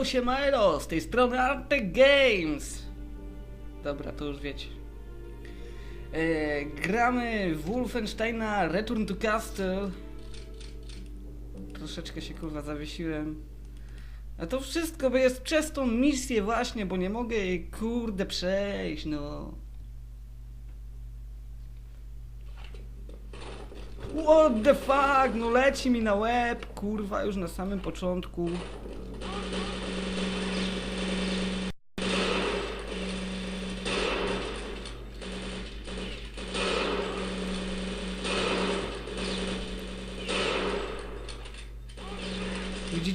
Yo, siemajro, z tej strony Artek Games. Dobra, to już wiecie. E, gramy Wolfensteina Return to Castle. Troszeczkę się kurwa zawiesiłem. A to wszystko jest przez tą misję właśnie, bo nie mogę jej kurde przejść, no. What the fuck, no leci mi na łeb, kurwa, już na samym początku.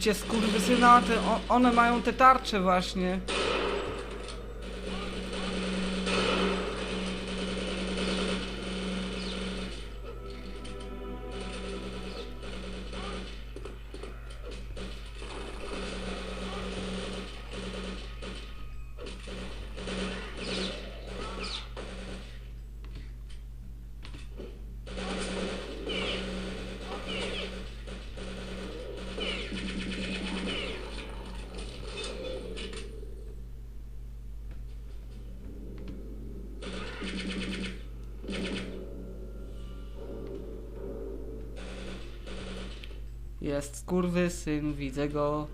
Widzicie, skurwysyna, te, one mają te tarcze właśnie. Jest skurwysyn, widzę go.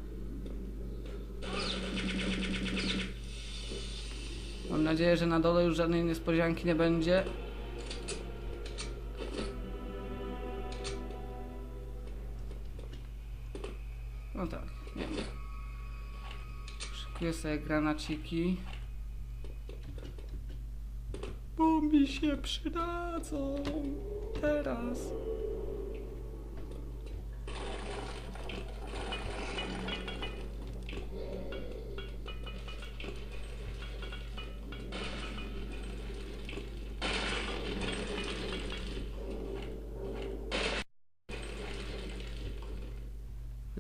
Mam nadzieję, że na dole już żadnej niespodzianki nie będzie. No tak, nie wiem. Szykuję sobie granaciki. Bo mi się przydadzą teraz.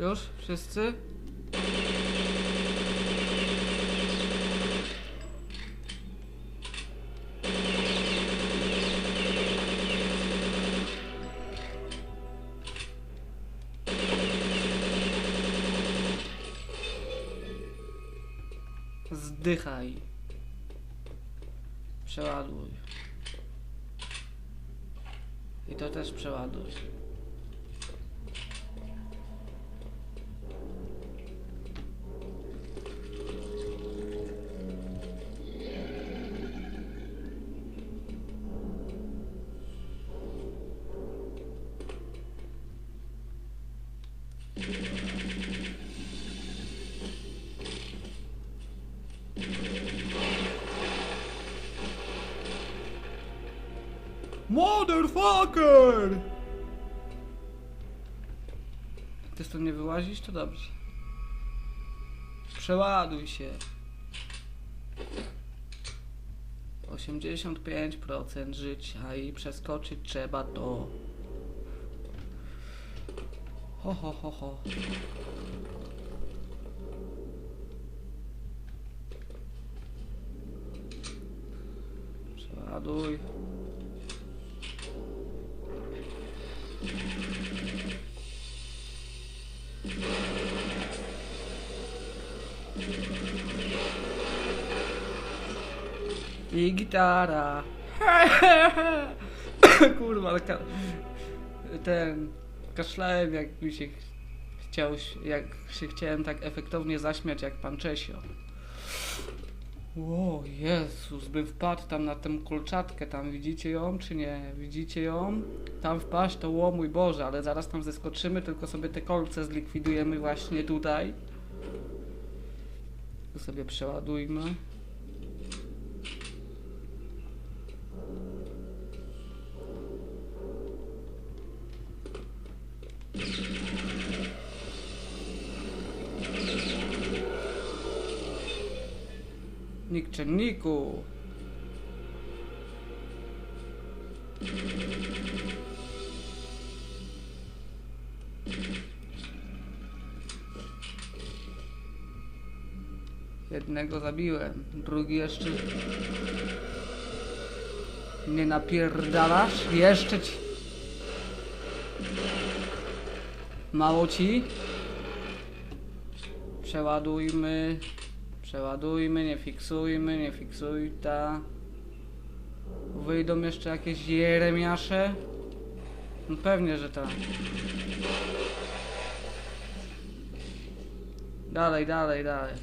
Już? Wszyscy? Zdychaj. Przeładuj. I to też przeładuj. Motherfucker! Ty stąd nie wyłazisz? To dobrze. Przeładuj się. 85% życia i przeskoczyć trzeba to. Ho, ho, ho, ho. Przeładuj. I gitara. Kurwa, ka- ten kaszlałem jak mi się ch- chciał, jak się chciałem tak efektownie zaśmiać jak pan Czesio. O Jezus, bym wpadł tam na tę kolczatkę, tam widzicie ją czy nie? Widzicie ją? Tam wpaść to o mój Boże, ale zaraz tam zeskoczymy, tylko sobie te kolce zlikwidujemy właśnie tutaj. Tu sobie przeładujmy. Nikczemniku. Jednego zabiłem, drugi jeszcze... Nie napierdalasz? Jeszcze ci... Mało ci? Przeładujmy. Przeładujmy, nie fiksujmy, nie fiksuj ta. Wyjdą jeszcze jakieś jeremiasze? No pewnie, że tak. Dalej, dalej, dalej.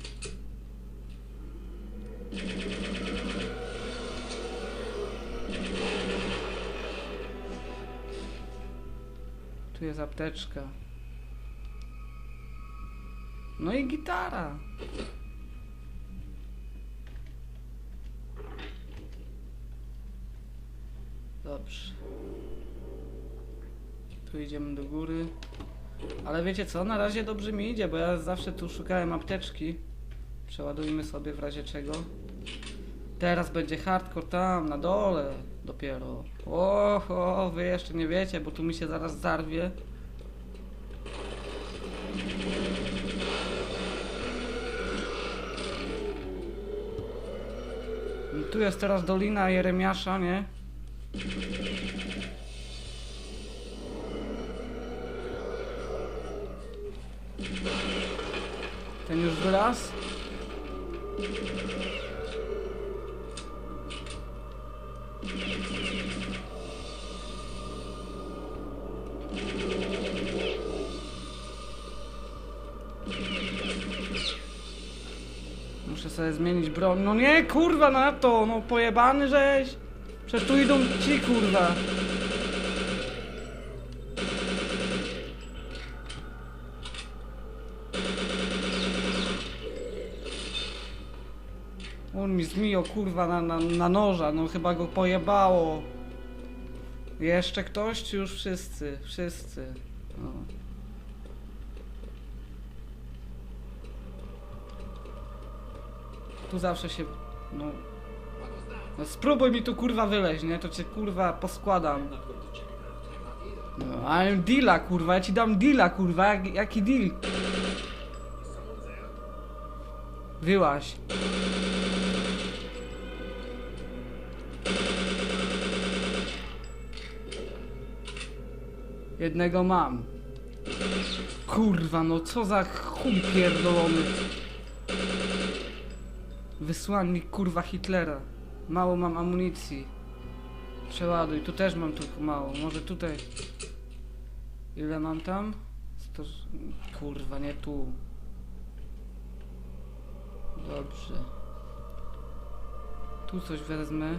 Tu jest apteczka. No i gitara. Dobrze. Tu idziemy do góry. Ale wiecie co? Na razie dobrze mi idzie, bo ja zawsze tu szukałem apteczki. Przeładujmy sobie w razie czego. Teraz będzie hardcore tam, na dole dopiero. Oho, wy jeszcze nie wiecie, bo tu mi się zaraz zarwie. Tu jest teraz Dolina Jeremiasza, nie? Ten już wylazł? Muszę sobie zmienić broń. No nie, kurwa na to, no pojebany żeś. Przecież tu idą ci, kurwa. Mi zmijo, kurwa, na, na, na noża, no chyba go pojebało. Jeszcze ktoś, czy już wszyscy? Wszyscy. No. Tu zawsze się, no... No spróbuj mi tu kurwa wyleźć, nie? To cię kurwa poskładam. No, ale deala kurwa, ja ci dam deala kurwa, Jak, jaki deal? Wyłaś. Jednego mam. Kurwa, no co za chuj pierdolony. Wysłannik kurwa Hitlera. Mało mam amunicji. Przeładuj, tu też mam tylko mało. Może tutaj. Ile mam tam? Sto... Kurwa, nie tu. Dobrze. Tu coś wezmę.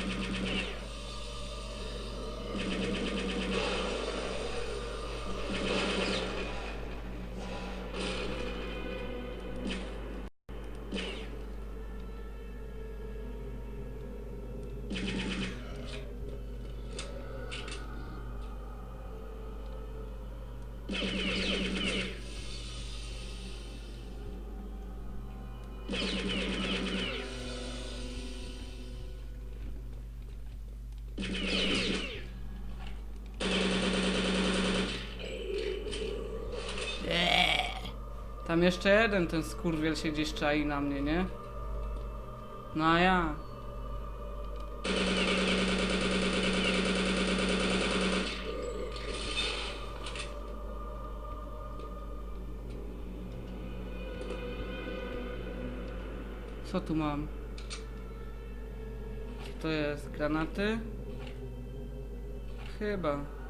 Tam jeszcze jeden ten skurwiel się gdzieś czai na mnie, nie? No a ja. Co tu mam? To jest? Granaty? Chyba.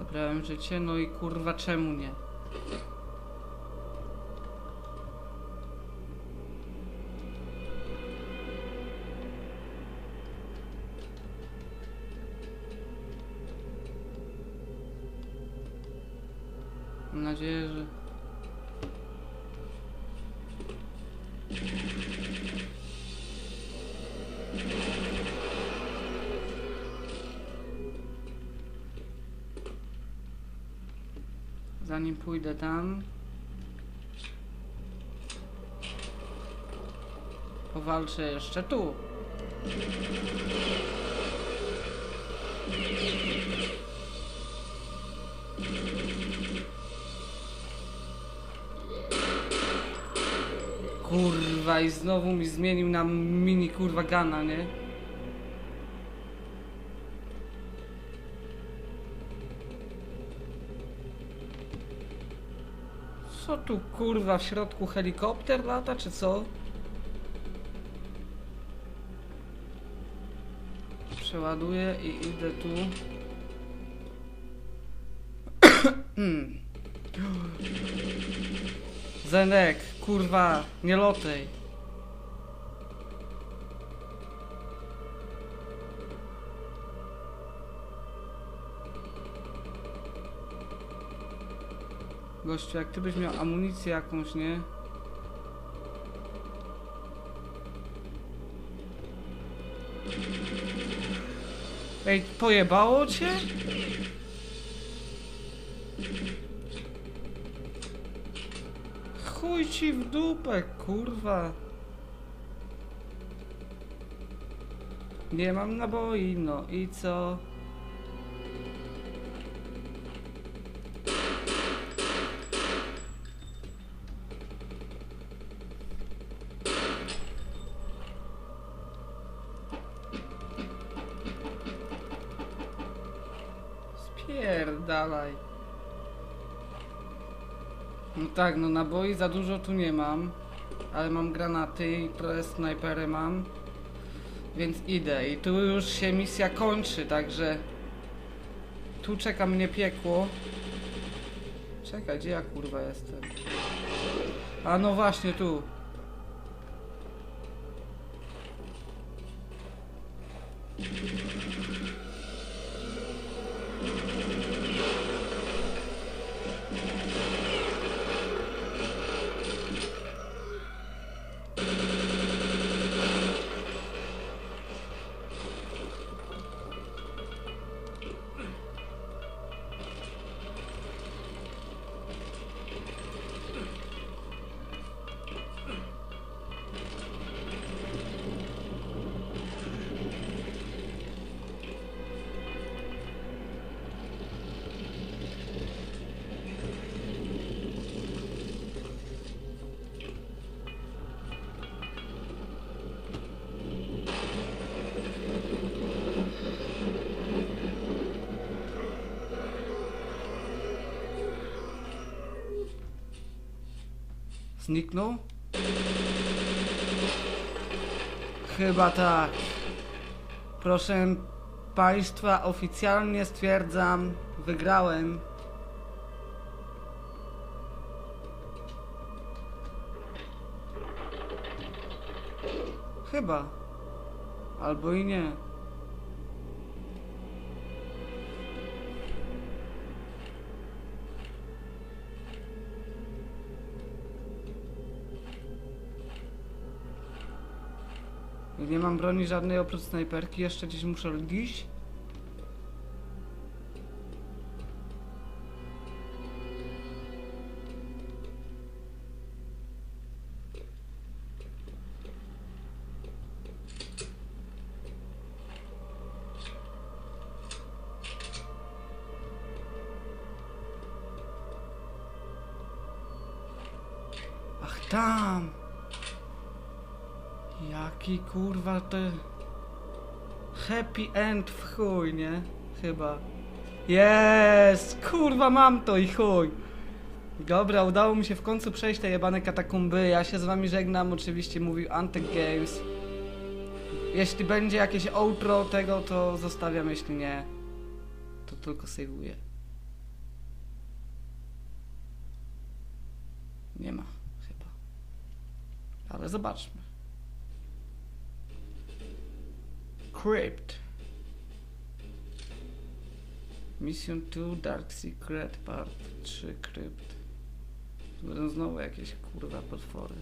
Zabrałem życie, no i kurwa czemu nie? Mam nadzieję, że... zanim pójdę tam. Powalczę jeszcze tu. Kurwa i znowu mi zmienił na mini kurwa gana, nie? Co tu kurwa w środku helikopter lata czy co? Przeładuję i idę tu. Hmm. Zenek, kurwa, nie lotej. Gościu, jak ty byś miał amunicję jakąś, nie? Ej, pojebało cię? Chuj ci w dupę, kurwa. Nie mam naboi, no i co? Spierdalaj. No tak, no naboi za dużo tu nie mam, ale mam granaty i trochę snajpery mam, więc idę i tu już się misja kończy, także tu czeka mnie piekło. Czekaj, gdzie ja kurwa jestem? A no właśnie tu. Zniknął? Chyba tak. Proszę Państwa, oficjalnie stwierdzam, wygrałem. Chyba. Albo i nie. Nie mam broni żadnej oprócz snajperki, jeszcze gdzieś muszę iść. Ach tam! Jaki kurwa to... Happy end w chuj, nie? Chyba. Jest! Kurwa mam to i chuj! Dobra, udało mi się w końcu przejść te jebane katakumby. Ja się z wami żegnam, oczywiście mówił Antek Games. Jeśli będzie jakieś outro tego, to zostawiam, jeśli nie, to tylko sejwuję. Nie ma, chyba. Ale zobaczmy. Crypt. Mission 2 Dark Secret Part 3 Crypt. Będą znowu jakieś kurwa potwory.